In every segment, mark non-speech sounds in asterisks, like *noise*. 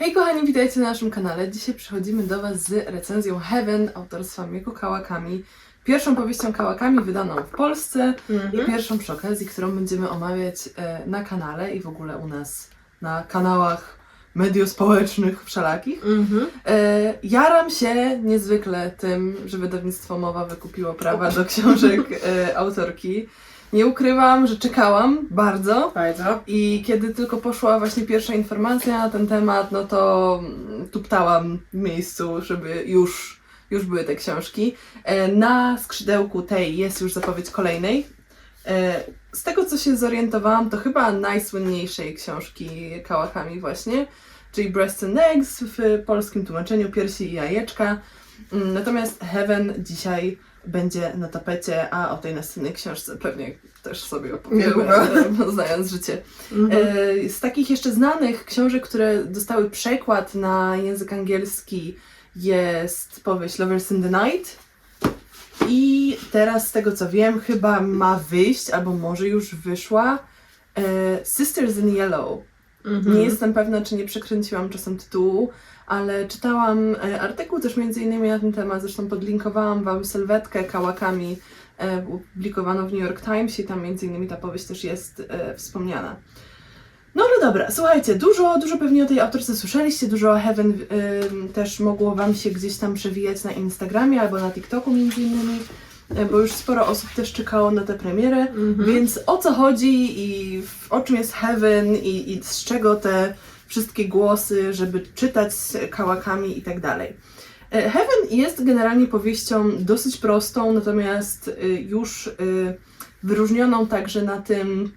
Hej kochani, witajcie na naszym kanale. Dzisiaj przychodzimy do Was z recenzją Heaven autorstwa Mieko Kałakami. Pierwszą powieścią Kałakami wydaną w Polsce i pierwszą przy okazji, którą będziemy omawiać e, na kanale i w ogóle u nas na kanałach mediów społecznych wszelakich. Mhm. E, jaram się niezwykle tym, że wydawnictwo Mowa wykupiło prawa do książek e, autorki. Nie ukrywam, że czekałam bardzo. Bardzo. I kiedy tylko poszła właśnie pierwsza informacja na ten temat, no to mm, tuptałam w miejscu, żeby już, już były te książki. E, Na skrzydełku tej jest już zapowiedź kolejnej. E, Z tego co się zorientowałam, to chyba najsłynniejszej książki Kałachami właśnie, czyli Breasts and Eggs w polskim tłumaczeniu Piersi i jajeczka. Mm, Natomiast Heaven dzisiaj będzie na tapecie, a o tej następnej książce pewnie też sobie opowiemy, e, *laughs* znając życie. Mhm. E, Z takich jeszcze znanych książek, które dostały przekład na język angielski jest powieść Lovers in the Night. I teraz z tego co wiem, chyba ma wyjść, albo może już wyszła e, Sisters in Yellow. Mhm. Nie jestem pewna, czy nie przekręciłam czasem tytułu, ale czytałam e, artykuł też między innymi na ten temat, zresztą podlinkowałam Wam sylwetkę kałakami e, opublikowaną w New York Times i tam między innymi ta powieść też jest e, wspomniana. No ale dobra, słuchajcie, dużo, dużo pewnie o tej autorce słyszeliście, dużo o Heaven też mogło Wam się gdzieś tam przewijać na Instagramie albo na TikToku między innymi, bo już sporo osób też czekało na tę premierę. Mhm. Więc o co chodzi i o czym jest Heaven i, i z czego te wszystkie głosy, żeby czytać kałakami i tak dalej. E, Heaven jest generalnie powieścią dosyć prostą, natomiast y, już y, wyróżnioną także na tym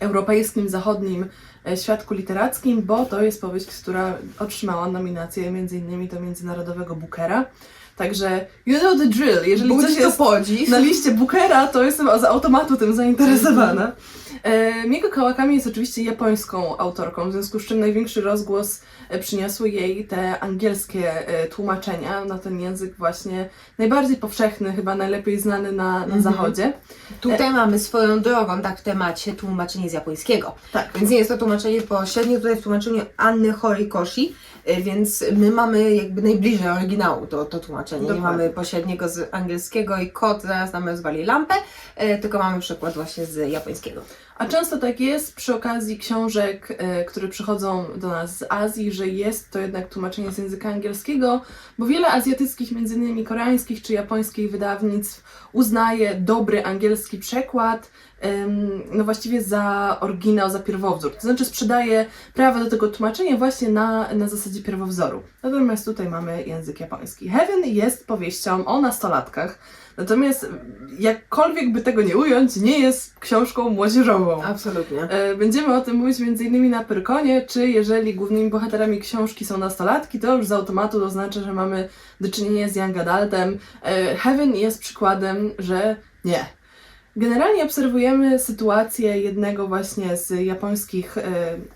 europejskim, zachodnim e, świadku literackim, bo to jest powieść, która otrzymała nominację między innymi do Międzynarodowego Bookera. Także you know the drill. Jeżeli Budzi coś to jest podziw. na liście Bookera, to jestem z automatu tym zainteresowana. E, Mieko Kawakami jest oczywiście japońską autorką, w związku z czym największy rozgłos e, przyniosły jej te angielskie e, tłumaczenia na ten język właśnie najbardziej powszechny, chyba najlepiej znany na, na Mhm. zachodzie. Tutaj mamy swoją drogą, tak w temacie, tłumaczenie z japońskiego. Tak. Więc nie jest to tłumaczenie pośrednie, tutaj w tłumaczeniu Anny Horikoshi, więc my mamy jakby najbliżej oryginału to, to tłumaczenie. Nie Dokładnie. mamy pośredniego z angielskiego i kot zaraz nam rozwali lampę, tylko mamy przykład właśnie z japońskiego. A często tak jest przy okazji książek, e, które przychodzą do nas z Azji, że jest to jednak tłumaczenie z języka angielskiego, bo wiele azjatyckich, innymi koreańskich czy japońskich wydawnictw uznaje dobry angielski przekład, no właściwie za oryginał, za pierwowzór. To znaczy sprzedaje prawa do tego tłumaczenia właśnie na, na zasadzie pierwowzoru. Natomiast tutaj mamy język japoński. Heaven jest powieścią o nastolatkach, natomiast jakkolwiek by tego nie ująć, nie jest książką młodzieżową. Absolutnie. E, Będziemy o tym mówić m.in. na Pyrkonie, czy jeżeli głównymi bohaterami książki są nastolatki, to już z automatu oznacza, że mamy do czynienia z young adultem. E, Heaven jest przykładem, że nie. Generalnie obserwujemy sytuację jednego właśnie z japońskich e,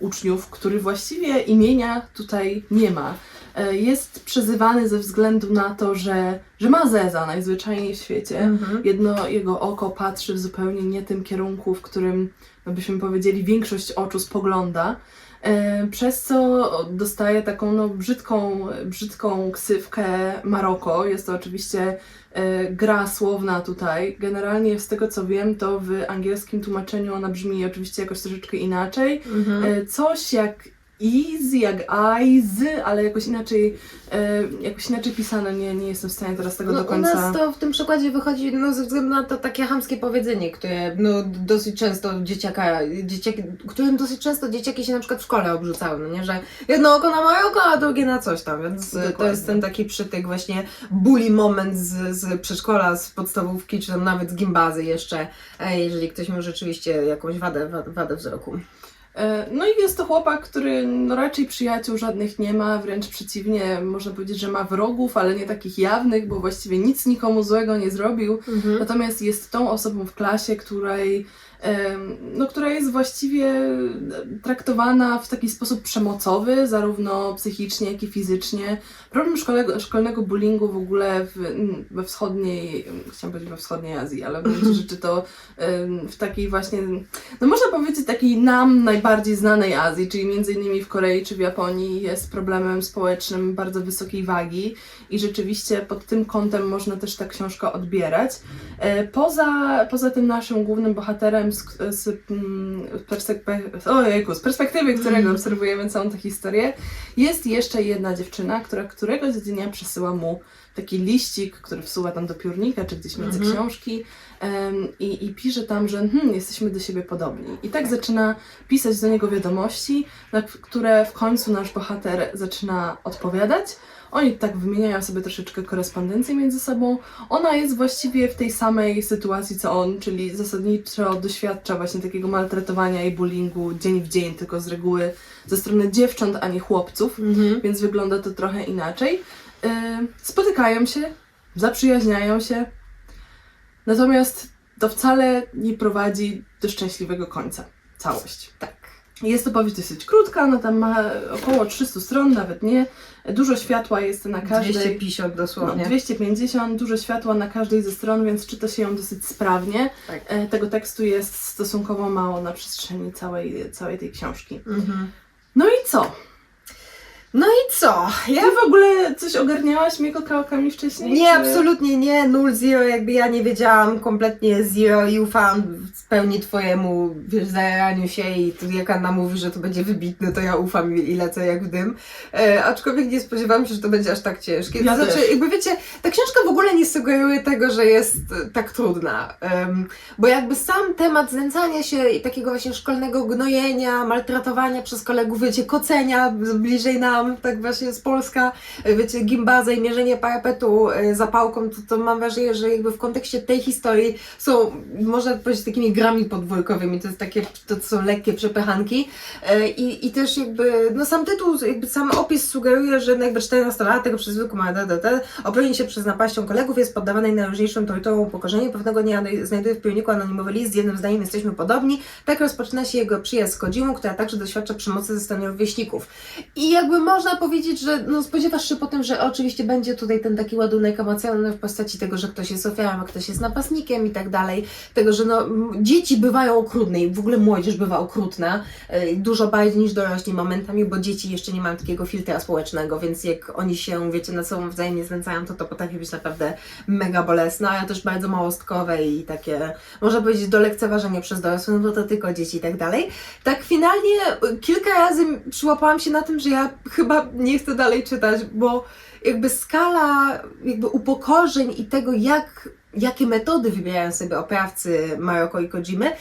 uczniów, który właściwie imienia tutaj nie ma. E, jest przezywany ze względu na to, że, że ma zeza najzwyczajniej w świecie. Mhm. Jedno jego oko patrzy w zupełnie nie tym kierunku, w którym, no byśmy powiedzieli, większość oczu spogląda. E, Przez co dostaje taką no, brzydką, brzydką ksywkę Maroko. Jest to oczywiście e, gra słowna tutaj. Generalnie z tego co wiem, to w angielskim tłumaczeniu ona brzmi oczywiście jakoś troszeczkę inaczej. Mhm. Coś jak easy, jak eyes, ale jakoś inaczej, e, jakoś inaczej pisane. Nie, nie jestem w stanie teraz tego No, do U końca... nas to w tym przykładzie wychodzi no, ze względu na to takie hamskie powiedzenie, które no, dosyć często dzieciaka, dzieciaki, którym dosyć często dzieciaki się na przykład w szkole obrzucały, no nie, że jedno oko na moje oko, a drugie na coś tam, więc e, to Dokładnie. jest ten taki przytyk właśnie bully moment z, z przedszkola, z podstawówki, czy tam nawet z gimbazy jeszcze, e, jeżeli ktoś miał rzeczywiście jakąś wadę, wadę, wadę wzroku. E, No i jest to chłopak, który no raczej przyjaciół żadnych nie ma, wręcz przeciwnie, można powiedzieć, że ma wrogów, ale nie takich jawnych, bo właściwie nic nikomu złego nie zrobił. Natomiast jest tą osobą w klasie, której no, która jest właściwie traktowana w taki sposób przemocowy, zarówno psychicznie, jak i fizycznie. Problem szkolnego, szkolnego bullyingu w ogóle w, we wschodniej, chciałam powiedzieć we wschodniej Azji, ale w gruncie *laughs* rzeczy to w takiej właśnie, no można powiedzieć takiej nam najbardziej znanej Azji, czyli między innymi w Korei czy w Japonii jest problemem społecznym bardzo wysokiej wagi i rzeczywiście pod tym kątem można też tę książkę odbierać. E, Poza, poza tym naszym głównym bohaterem z, z, mm, perspektywy, ojejku, z perspektywy, którego Mm. obserwujemy całą tę historię, jest jeszcze jedna dziewczyna, która któregoś dnia przesyła mu taki liścik, który wsuwa tam do piórnika, czy gdzieś między Mhm. książki em, i, i pisze tam, że hmm, jesteśmy do siebie podobni. I tak zaczyna pisać do niego wiadomości, na które w końcu nasz bohater zaczyna odpowiadać. Oni tak wymieniają sobie troszeczkę korespondencję między sobą. Ona jest właściwie w tej samej sytuacji co on, czyli zasadniczo doświadcza właśnie takiego maltretowania i bullyingu dzień w dzień, tylko z reguły ze strony dziewcząt, a nie chłopców Mhm. więc wygląda to trochę inaczej. Yy, spotykają się, zaprzyjaźniają się, natomiast to wcale nie prowadzi do szczęśliwego końca. Całość. Tak. Jest to powieść dosyć krótka, ona tam ma około 300 stron, nawet nie. Dużo światła jest na każdej. 250 No, dosłownie. 250, dużo światła na każdej ze stron, więc czyta się ją dosyć sprawnie. Tak. E, Tego tekstu jest stosunkowo mało na przestrzeni całej, całej tej książki. Mhm. No i co? No i co? Ja Ty w ogóle coś ogarniałaś Mieko Kałakami wcześniej? Nie, czy- absolutnie nie, null, zero, jakby ja nie wiedziałam kompletnie zero i ufałam w pełni twojemu, wiesz, zajaraniu się i tu jak Anna mówi, że to będzie wybitne, to ja ufam i, lecę jak w dym. E, aczkolwiek nie spodziewałam się, że to będzie aż tak ciężkie. Ja to znaczy, też. jakby wiecie, ta książka w ogóle nie sugeruje tego, że jest e, tak trudna, Em, bo jakby sam temat znęcania się i takiego właśnie szkolnego gnojenia, maltretowania przez kolegów, wiecie, kocenia bliżej tak właśnie z Polska, e, wiecie, gimbaza i mierzenie parapetu e, zapałką, to, to mam wrażenie, że jakby w kontekście tej historii są, można powiedzieć, takimi grami podwórkowymi, to jest takie, to są lekkie przepychanki. E, i, i też jakby, no sam tytuł, jakby sam opis sugeruje, że jakby 14-latek przez zwykłą obroni się przez napaścią kolegów, jest poddawany najróżniejszym torturom upokorzeniu, pewnego dnia znajduje w piórniku anonimowy list. Z jednym zdaniem jesteśmy podobni, tak rozpoczyna się jego przyjaźń z Kodzimą, która także doświadcza przemocy ze strony rówieśników. I jakby można powiedzieć, że no spodziewasz się potem, że oczywiście będzie tutaj ten taki ładunek emocjonalny w postaci tego, że ktoś jest ofiarą, a ktoś jest napastnikiem i tak dalej. Tego, że no, dzieci bywają okrutne i w ogóle młodzież bywa okrutna, e, dużo bardziej niż dorośli momentami, bo dzieci jeszcze nie mają takiego filtra społecznego, więc jak oni się, wiecie, na sobą wzajemnie znęcają, to to potrafi być naprawdę mega bolesne, a też bardzo małostkowe i takie, można powiedzieć, do lekceważenia przez dorosłych, no to tylko dzieci i tak dalej. Tak finalnie y, kilka razy przyłapałam się na tym, że ja chyba nie chcę dalej czytać, bo jakby skala jakby upokorzeń i tego, jak, jakie metody wybierają sobie oprawcy Maroko i Kojimy,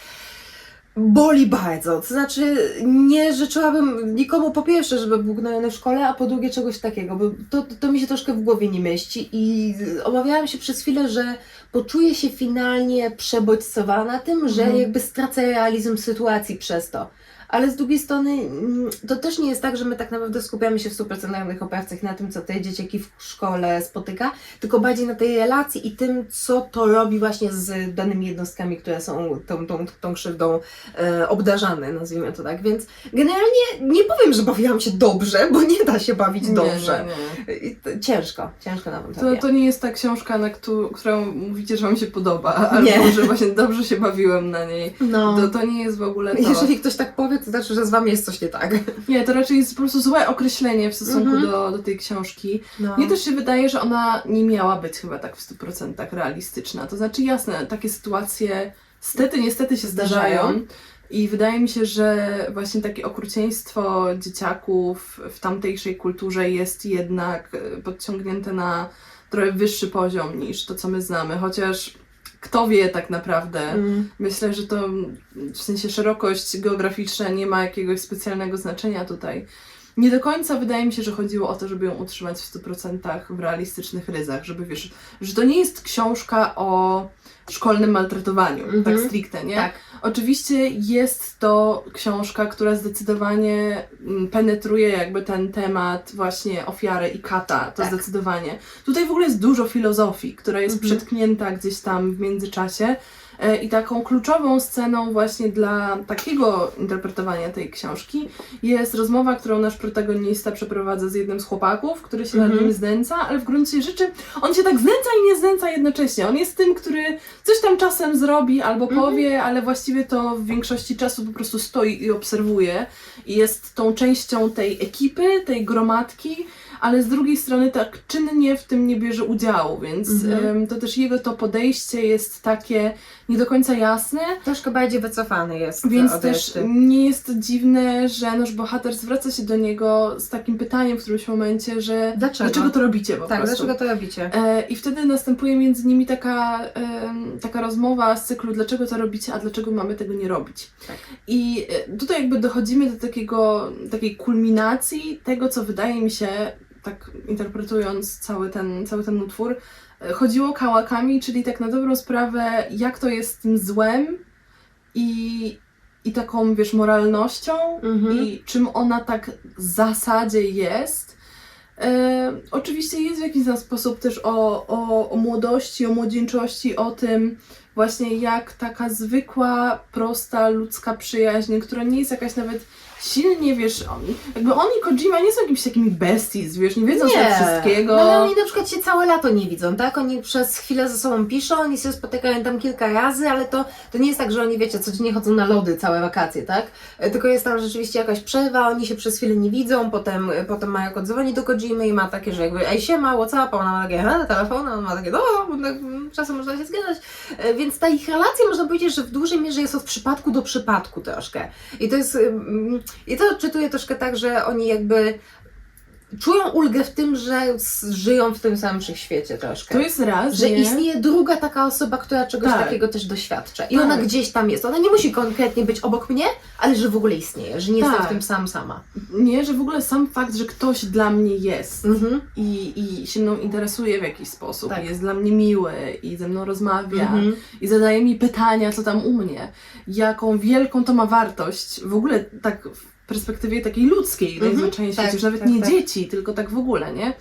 boli bardzo. To znaczy, nie życzyłabym nikomu po pierwsze, żeby był gnojony w szkole, a po drugie czegoś takiego, bo to, to mi się troszkę w głowie nie mieści i obawiałam się przez chwilę, że poczuję się finalnie przebodźcowana tym, że Mhm. jakby stracę realizm sytuacji przez to. Ale z drugiej strony mm, to też nie jest tak, że my tak naprawdę skupiamy się w 100% na tych oprawcach, na tym, co te dzieciaki w szkole spotyka, tylko bardziej na tej relacji i tym, co to robi właśnie z danymi jednostkami, które są tą, tą, tą krzywdą e, obdarzane, nazwijmy to tak. Więc generalnie nie powiem, że bawiłam się dobrze, bo nie da się bawić Nie, dobrze. nie, nie. Ciężko, ciężko na To, to nie jest ta książka, na któ- którą mówicie, że Wam się podoba, *laughs* albo Nie. że właśnie dobrze się bawiłem na niej. No. To, to nie jest w ogóle to. Jeżeli ktoś tak powie, to znaczy, że z wami jest coś nie tak. Nie, to raczej jest po prostu złe określenie w stosunku Mhm. do, do tej książki. No. Mnie też się wydaje, że ona nie miała być chyba tak w 100% realistyczna. To znaczy, jasne, takie sytuacje stety, niestety się zdarzają. Zdarzają. I wydaje mi się, że właśnie takie okrucieństwo dzieciaków w tamtejszej kulturze jest jednak e, podciągnięte na trochę wyższy poziom niż to, co my znamy. Chociaż kto wie tak naprawdę. Mm. Myślę, że to w sensie szerokość geograficzna nie ma jakiegoś specjalnego znaczenia tutaj. Nie do końca wydaje mi się, że chodziło o to, żeby ją utrzymać w 100% w realistycznych ryzach, żeby wiesz, że to nie jest książka o szkolnym maltretowaniu, Mhm. tak stricte, nie? Tak. Oczywiście jest to książka, która zdecydowanie mm, penetruje jakby ten temat właśnie ofiary i kata, to Tak. zdecydowanie. Tutaj w ogóle jest dużo filozofii, która jest Mhm. przetknięta gdzieś tam w międzyczasie. E, I taką kluczową sceną właśnie dla takiego interpretowania tej książki jest rozmowa, którą nasz protagonista przeprowadza z jednym z chłopaków, który się nad Mhm. nim znęca, ale w gruncie rzeczy on się tak znęca i nie znęca jednocześnie. On jest tym, który coś tam czasem zrobi albo Mhm. powie, ale właściwie to w większości czasu po prostu stoi i obserwuje i jest tą częścią tej ekipy, tej gromadki, ale z drugiej strony tak czynnie w tym nie bierze udziału, więc Mhm. em, to też jego to podejście jest takie nie do końca jasne, Troszkę bardziej wycofany jest więc też reszty. nie jest dziwne, że nasz bohater zwraca się do niego z takim pytaniem w którymś momencie, że Dlaczego? to robicie po Tak, prostu. dlaczego to robicie? E, I wtedy następuje między nimi taka, em, taka rozmowa z cyklu, dlaczego to robicie, a dlaczego mamy tego nie robić. Tak. I e, tutaj jakby dochodzimy do takiego, takiej kulminacji tego, co wydaje mi się, tak interpretując cały ten, cały ten utwór, e, chodziło kałakami, czyli tak na dobrą sprawę, jak to jest z tym złem i, i taką, wiesz, moralnością Mhm. i czym ona tak w zasadzie jest. E, oczywiście jest w jakiś tam sposób też o, o, o młodości, o młodzieńczości, o tym właśnie jak taka zwykła, prosta, ludzka przyjaźń, która nie jest jakaś nawet silnie, wiesz, on, jakby oni Kojima nie są jakimiś takimi besties, wiesz, nie wiedzą sobie wszystkiego. No ale oni na przykład się całe lato nie widzą, tak? Oni przez chwilę ze sobą piszą, oni się spotykają tam kilka razy, ale to, to nie jest tak, że oni, wiecie, codziennie chodzą na lody całe wakacje, tak? E, Tylko jest tam rzeczywiście jakaś przerwa, oni się przez chwilę nie widzą, potem, potem Majako dzwoni do Kojimy i ma takie, że jakby ej siema, what's up? A ona ma takie, he, telefon, a on ma takie, no, tak, mm, czasem można się zgadzać. E, Więc ta ich relacja, można powiedzieć, że w dużej mierze jest od przypadku do przypadku troszkę. I to jest, i to odczytuję troszkę tak, że oni jakby czują ulgę w tym, że żyją w tym samym wszechświecie troszkę. To jest raz, że nie? istnieje druga taka osoba, która czegoś Tak. takiego też doświadcza. I Tak. ona gdzieś tam jest. Ona nie musi konkretnie być obok mnie, ale że w ogóle istnieje, że nie jestem Tak. w tym sam sama. Nie, że w ogóle sam fakt, że ktoś dla mnie jest Mhm. i, i się mną interesuje w jakiś sposób, Tak. jest dla mnie miły i ze mną rozmawia Mhm. i zadaje mi pytania, co tam u mnie, jaką wielką to ma wartość, w ogóle tak perspektywie takiej ludzkiej Mhm, najzwyczajniej tak, że nawet tak, nie tak. dzieci, tylko tak w ogóle, nie?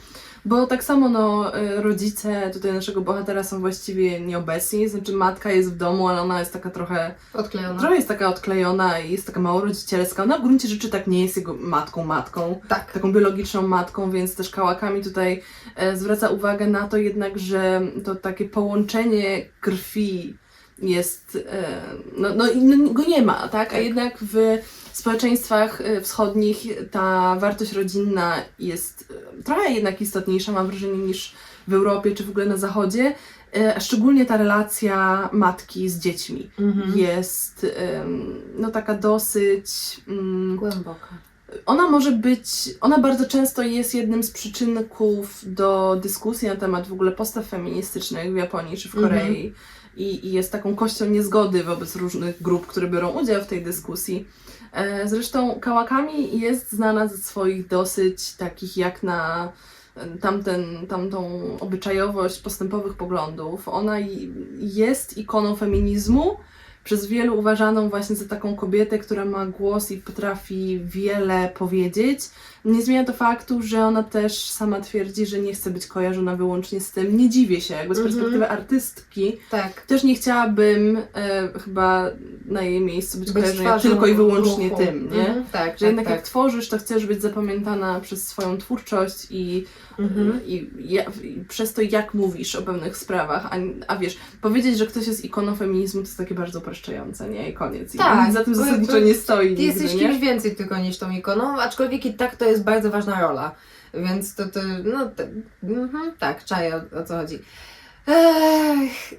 Bo tak samo no, y, rodzice tutaj naszego bohatera są właściwie nieobecni, znaczy matka jest w domu, ale ona jest taka trochę, Odklejona. trochę jest taka odklejona i jest taka mało rodzicielska. Ona w gruncie rzeczy tak nie jest jego matką, matką Tak. taką biologiczną matką, więc też kałakami tutaj e, zwraca uwagę na to jednak, że to takie połączenie krwi jest, e, no, no, i no go nie ma, tak? A Tak. jednak w społeczeństwach e, wschodnich ta wartość rodzinna jest e, trochę jednak istotniejsza, mam wrażenie, niż w Europie czy w ogóle na Zachodzie. E, a Szczególnie ta relacja matki z dziećmi Mhm. jest no taka dosyć... mm, Głęboka. ona może być, ona bardzo często jest jednym z przyczynków do dyskusji na temat w ogóle postaw feministycznych w Japonii czy w Mhm. Korei. I, I jest taką kością niezgody wobec różnych grup, które biorą udział w tej dyskusji. E, Zresztą Kałakami jest znana ze swoich dosyć takich jak na e, tamten, tamtą obyczajowość postępowych poglądów. Ona jest ikoną feminizmu, przez wielu uważaną właśnie za taką kobietę, która ma głos i potrafi wiele powiedzieć. Nie zmienia to faktu, że ona też sama twierdzi, że nie chce być kojarzona wyłącznie z tym. Nie dziwię się, jakby z Mhm. perspektywy artystki. Tak. Też nie chciałabym e, chyba na jej miejscu być, Być kojarzona tylko i wyłącznie ruchu. tym, nie? Mhm. Tak, Że jednak tak, jak tworzysz, to chcesz być zapamiętana przez swoją twórczość i, tak. Mhm. i, i przez to, jak mówisz o pewnych sprawach. A, a wiesz, powiedzieć, że ktoś jest ikoną feminizmu, to jest takie bardzo upraszczające, nie? I koniec. I Tak, nic za tym zasadniczo nie stoi Ty nigdy, jesteś nie? kimś więcej tylko niż tą ikoną, aczkolwiek i tak to jest bardzo ważna rola. Więc to, to no te, mhm, tak, czaję o, o co chodzi. Ech,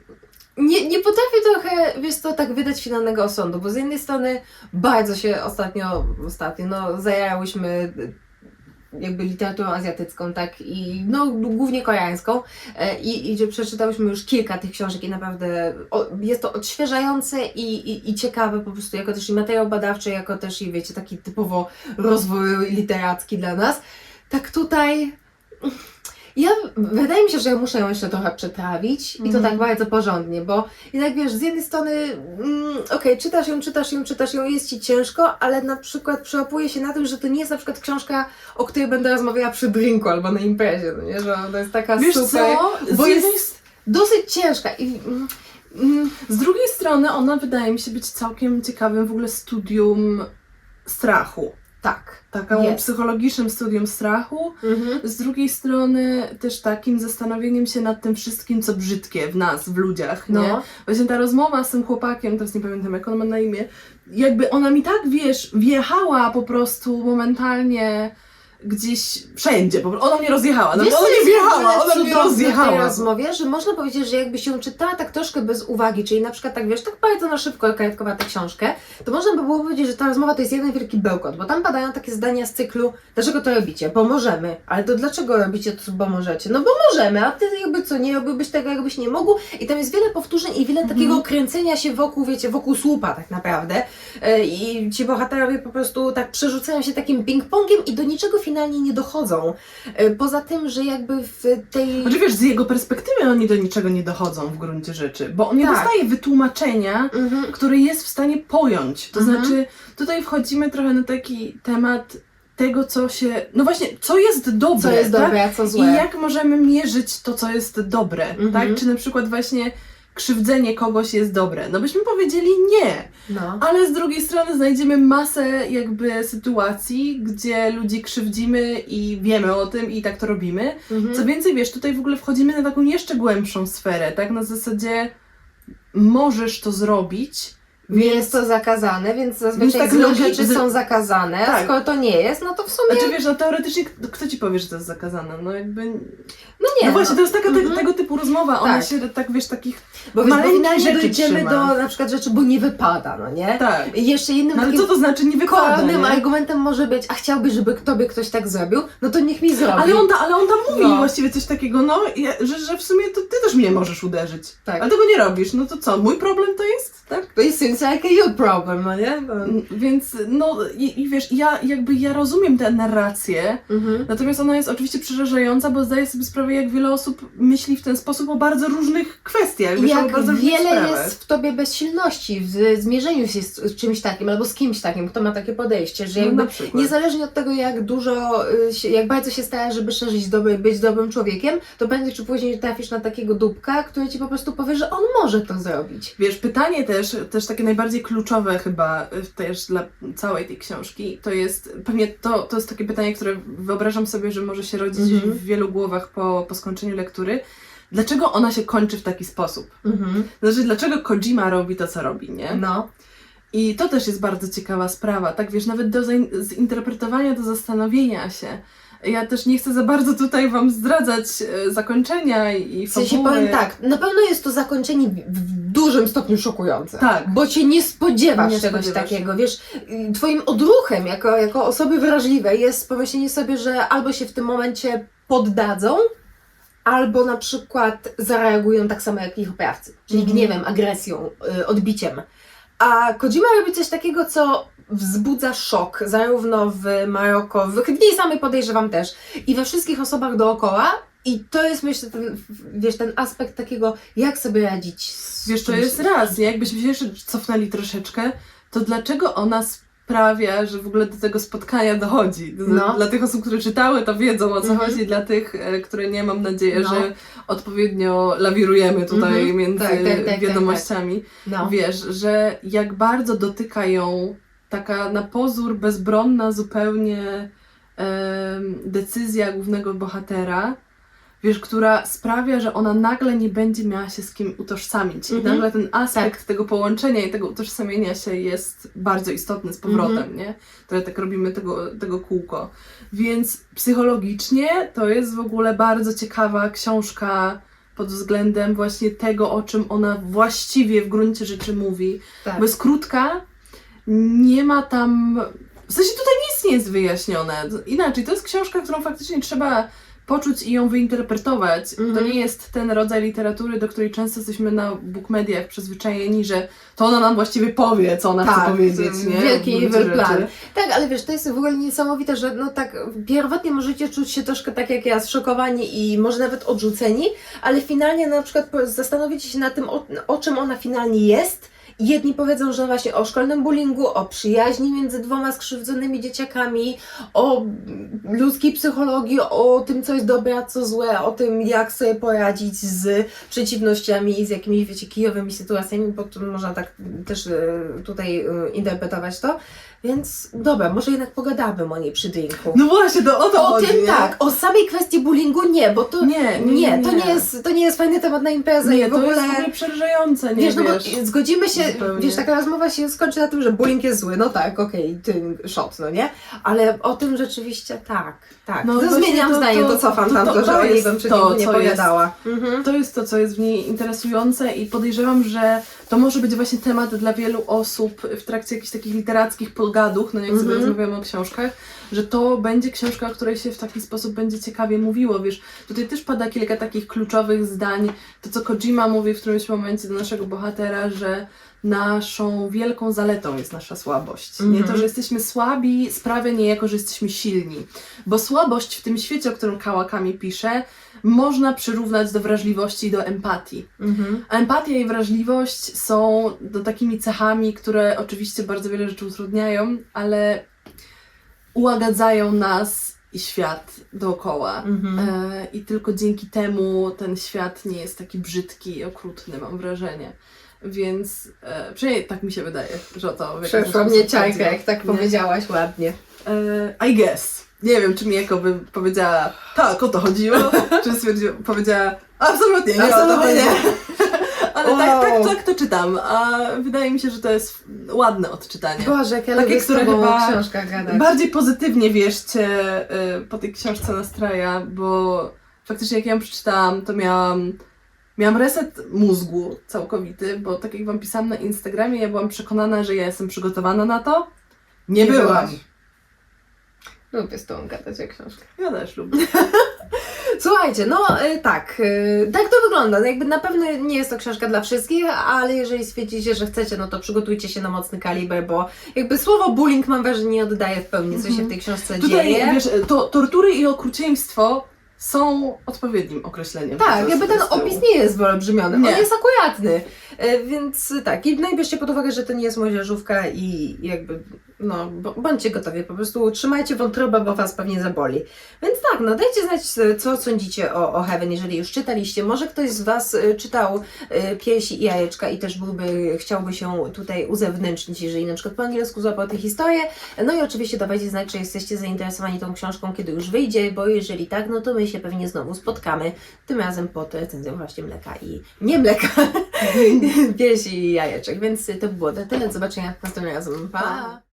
nie, nie potrafię trochę, wiesz co, tak wydać finalnego osądu, bo z jednej strony bardzo się ostatnio, ostatnio, no zajarałyśmy jakby literaturą azjatycką, tak, i no głównie koreańską e, i, i że przeczytałyśmy już kilka tych książek i naprawdę o, jest to odświeżające i, i, i ciekawe po prostu, jako też i materiał badawczy, jako też i wiecie, taki typowo rozwój literacki dla nas. Tak tutaj ja, wydaje mi się, że ja muszę ją jeszcze trochę przetrawić i to Mhm. tak bardzo porządnie, bo jednak wiesz, z jednej strony, mm, okej, czytasz ją, czytasz ją, czytasz ją, jest ci ciężko, ale na przykład przełapuję się na tym, że to nie jest na przykład książka, o której będę rozmawiała przy drinku albo na imprezie, no nie, że ona jest taka Wiesz super, co? bo Z jest jednej s- dosyć ciężka i mm, Mm, Z drugiej strony ona wydaje mi się być całkiem ciekawym w ogóle studium strachu. Tak. Taką Jest. psychologicznym studium strachu. Mhm. Z drugiej strony też takim zastanowieniem się nad tym wszystkim, co brzydkie w nas, w ludziach, nie? No. Właśnie ta rozmowa z tym chłopakiem, teraz nie pamiętam jak on ma na imię, jakby ona mi tak, wiesz, wjechała po prostu momentalnie gdzieś wszędzie, ona mnie rozjechała, no, Wiesz, ona co mnie jest w wjechała, ogóle ona mnie cudowne w tej rozjechała. rozmowie, że można powiedzieć, że jakby się czytała tak troszkę bez uwagi, czyli na przykład tak wiesz, tak bardzo na szybko kajatkowa tę książkę, to można by było powiedzieć, że ta rozmowa to jest jeden wielki bełkot, bo tam padają takie zdania z cyklu, dlaczego to robicie? Bo możemy. Ale to dlaczego robicie to, bo możecie? No bo możemy, a ty jakby co, nie robiłbyś tego, jakbyś nie mógł. I tam jest wiele powtórzeń i wiele Mhm. takiego kręcenia się wokół, wiecie, wokół słupa tak naprawdę. E, I ci bohaterowie po prostu tak przerzucają się takim ping-pongiem i do niczego finalnie nie dochodzą. E, Poza tym, że jakby w tej... Znaczy wiesz, z jego perspektywy oni do niczego nie dochodzą w gruncie rzeczy, bo on nie Tak. dostaje wytłumaczenia, Mhm. który jest w stanie pojąć. To Mhm. znaczy, tutaj wchodzimy trochę na taki temat tego, co się. No właśnie, co jest dobre. Co jest tak? dobre, a co złe. I jak możemy mierzyć to, co jest dobre, Mhm. tak? Czy na przykład właśnie krzywdzenie kogoś jest dobre? No byśmy powiedzieli nie, No. ale z drugiej strony znajdziemy masę jakby sytuacji, gdzie ludzi krzywdzimy i wiemy o tym i tak to robimy. Mhm. Co więcej, wiesz, tutaj w ogóle wchodzimy na taką jeszcze głębszą sferę, tak? Na zasadzie możesz to zrobić, Nie jest to zakazane, więc zazwyczaj Więc tak złe rzeczy z- są zakazane, a Tak. skoro to nie jest, no to w sumie... Znaczy wiesz, no teoretycznie kto ci powie, że to jest zakazane? No jakby... no nie, no właśnie, to jest taka te, Mhm. tego typu rozmowa, ona Tak. się tak, wiesz, takich... bo, maleńkich rzeczy dojdziemy trzyma. do na przykład rzeczy, bo nie wypada, no nie? Tak. I jeszcze innym No ale co to znaczy nie wypada, kolejnym nie? argumentem może być, a chciałbyś, żeby tobie ktoś tak zrobił, no to niech mi zrobi. Ale on, ta, ale on tam mówi No. właściwie coś takiego, no, że, że w sumie to ty też mnie możesz uderzyć. Tak. Ale tego nie robisz, no to co, mój problem to jest, tak? To jest seems like a you problem, no nie? No. Więc, no, i, i wiesz, ja jakby, ja rozumiem tę narrację, Mhm. Natomiast ona jest oczywiście przerażająca, bo zdaję sobie sprawę, jak wiele osób myśli w ten sposób o bardzo różnych kwestiach, I wiesz, jak bardzo wiele jest w tobie bezsilności w zmierzeniu się z czymś takim, albo z kimś takim, kto ma takie podejście, że No, jakby przykład. Niezależnie od tego, jak dużo, y, jak bardzo się starasz, żeby szerzyć dobry, być dobrym człowiekiem, to prędzej czy później trafisz na takiego dupka, który ci po prostu powie, że on może to zrobić. Wiesz, pytanie też, też takie najbardziej kluczowe chyba y, też dla całej tej książki, to jest, pewnie to, to jest takie pytanie, które wyobrażam sobie, że może się rodzić Mhm. w wielu głowach po, po skończeniu lektury. Dlaczego ona się kończy w taki sposób? Znaczy, dlaczego Kojima robi to, co robi, nie? No. I to też jest bardzo ciekawa sprawa, tak wiesz, nawet do zinterpretowania, do zastanowienia się. Ja też nie chcę za bardzo tutaj Wam zdradzać e, zakończenia i W sensie fabuły. powiem tak, na pewno jest to zakończenie w dużym stopniu szokujące. Tak. Bo cię nie spodziewasz Nie czegoś spodziewasz takiego, wiesz, twoim odruchem jako, jako osoby wrażliwej jest pomyślenie sobie, że albo się w tym momencie poddadzą, albo na przykład zareagują tak samo jak ich oprawcy, czyli Mhm. gniewem, agresją, y, odbiciem. A Kojima robi coś takiego, co wzbudza szok, zarówno w Maroko, w samej podejrzewam też, i we wszystkich osobach dookoła. I to jest, myślę, ten, wiesz, ten aspekt takiego, jak sobie radzić z Wiesz, to jest raz? Jakbyśmy się jeszcze cofnęli troszeczkę, to dlaczego ona sprawia, że w ogóle do tego spotkania dochodzi? Dla- No. Dla tych osób, które czytały, to wiedzą o co Mhm. chodzi, dla tych, e, które nie, mam nadzieję, No. że odpowiednio lawirujemy tutaj Mhm. między Tak, tak, tak, tak, wiadomościami. No. Wiesz, że jak bardzo dotyka ją taka na pozór bezbronna zupełnie decyzja głównego bohatera, wiesz, która sprawia, że ona nagle nie będzie miała się z kim utożsamić. I Mhm. nagle ten aspekt tego połączenia i tego utożsamienia się jest bardzo istotny z powrotem, Mhm. nie? Trochę tak robimy tego, tego kółko. Więc psychologicznie to jest w ogóle bardzo ciekawa książka pod względem właśnie tego, o czym ona właściwie w gruncie rzeczy mówi. Tak. Bo jest krótka, nie ma tam. W sensie tutaj nic nie jest wyjaśnione. Inaczej, to jest książka, którą faktycznie trzeba poczuć i ją wyinterpretować. To Mhm. nie jest ten rodzaj literatury, do której często jesteśmy na bookmediach przyzwyczajeni, że to ona nam właściwie powie, co ona Tak, chce powiedzieć. Nie? wielki evil plan. Tak, ale wiesz, to jest w ogóle niesamowite, że no tak pierwotnie możecie czuć się troszkę tak jak ja, zszokowani i może nawet odrzuceni, ale finalnie na przykład zastanowicie się nad tym, o, o czym ona finalnie jest jedni powiedzą, że właśnie o szkolnym bullyingu, o przyjaźni między dwoma skrzywdzonymi dzieciakami, o ludzkiej psychologii, o tym, co jest dobre, a co złe, o tym, jak sobie poradzić z przeciwnościami i z jakimiś, wiecie, kijowymi sytuacjami, bo można tak też e, tutaj e, interpretować to. Więc dobra, może jednak pogadamy o niej przy drinku. No właśnie, to o to o chodzi, tym nie? tak, o samej kwestii bullyingu nie, bo to Nie, nie, nie, nie, to nie jest, to nie jest fajny temat na imprezę Nie, i w to ogóle... jest w ogóle przerażające, nie Wiesz, no bo zgodzimy się, Zupełnie. wiesz, taka rozmowa się skończy na tym, że bullying jest zły, no tak, okej, ten shot, no nie? Ale o tym rzeczywiście tak, tak. No No, właśnie zmieniam to- zdanie, to- to, cofam to- tam to- to, że to o niej jest bym przy to, nie co powiadała. Mhm. To jest to, co jest w niej interesujące i podejrzewam, że to może być właśnie temat dla wielu osób w trakcie jakichś takich literackich podgadów, no jak sobie Mhm. rozmawiamy o książkach, że to będzie książka, o której się w taki sposób będzie ciekawie mówiło, wiesz. Tutaj też pada kilka takich kluczowych zdań, to co Kojima mówi w którymś momencie do naszego bohatera, że naszą wielką zaletą jest nasza słabość. Nie Mhm. to, że jesteśmy słabi sprawia niejako, że jesteśmy silni. Bo słabość w tym świecie, o którym Kałakami pisze, można przyrównać do wrażliwości i do empatii. Mhm. A empatia i wrażliwość są do takimi cechami, które oczywiście bardzo wiele rzeczy utrudniają, ale ułagadzają nas i świat dookoła. Mhm. E, I tylko dzięki temu ten świat nie jest taki brzydki i okrutny, mam wrażenie. Więc e, przynajmniej tak mi się wydaje, że o to Przeszła mnie ciajka, chodziło. jak tak Nie? powiedziałaś ładnie. E, I guess. Nie wiem, czy mi jako by powiedziała, tak, o to chodziło, *laughs* czy stwierdziła, powiedziała, absolutnie, nie, Absolutnie o to nie. Ale tak, tak, Wow. tak to czytam, a wydaje mi się, że to jest ładne odczytanie. Boże, jak ja Takie, lubię które chyba książkach gadać. Bardziej pozytywnie wierzcie y, po tej książce nastraja, bo faktycznie jak ja ją przeczytałam, to miałam, miałam reset mózgu całkowity, bo tak jak wam pisałam na Instagramie, ja byłam przekonana, że ja jestem przygotowana na to. Nie, Nie byłam. byłaś. Lubię z tobą gadać o książkach. Ja też lubię. *laughs* Słuchajcie, no y, tak, y, tak to wygląda. No Jakby na pewno nie jest to książka dla wszystkich, ale jeżeli stwierdzicie, że chcecie, no to przygotujcie się na mocny kaliber, bo jakby słowo bullying mam wrażenie nie oddaje w pełni, co się w tej książce Tutaj, dzieje. wiesz, to, tortury i okrucieństwo są odpowiednim określeniem. Tak, jakby ten opis nie jest wyolbrzymiony, Nie. on jest akuratny. E, Więc tak, i no i bierzcie pod uwagę, że to nie jest młodzieżówka i jakby, no, bądźcie gotowi, po prostu trzymajcie wątrobę, bo was pewnie zaboli. Więc tak, no dajcie znać, co sądzicie o, o Heaven, jeżeli już czytaliście. Może ktoś z was e, czytał e, Piersi i Jajeczka i też byłby, chciałby się tutaj uzewnętrznić, jeżeli na przykład po angielsku złapał tę historię. No i oczywiście dawajcie znać, czy jesteście zainteresowani tą książką, kiedy już wyjdzie, bo jeżeli tak, no to my się pewnie znowu spotkamy, tym razem pod recenzją właśnie mleka i nie mleka, *laughs* piersi i jajeczek. Więc to by było na tyle. Zobaczenia następnym razem. Pa.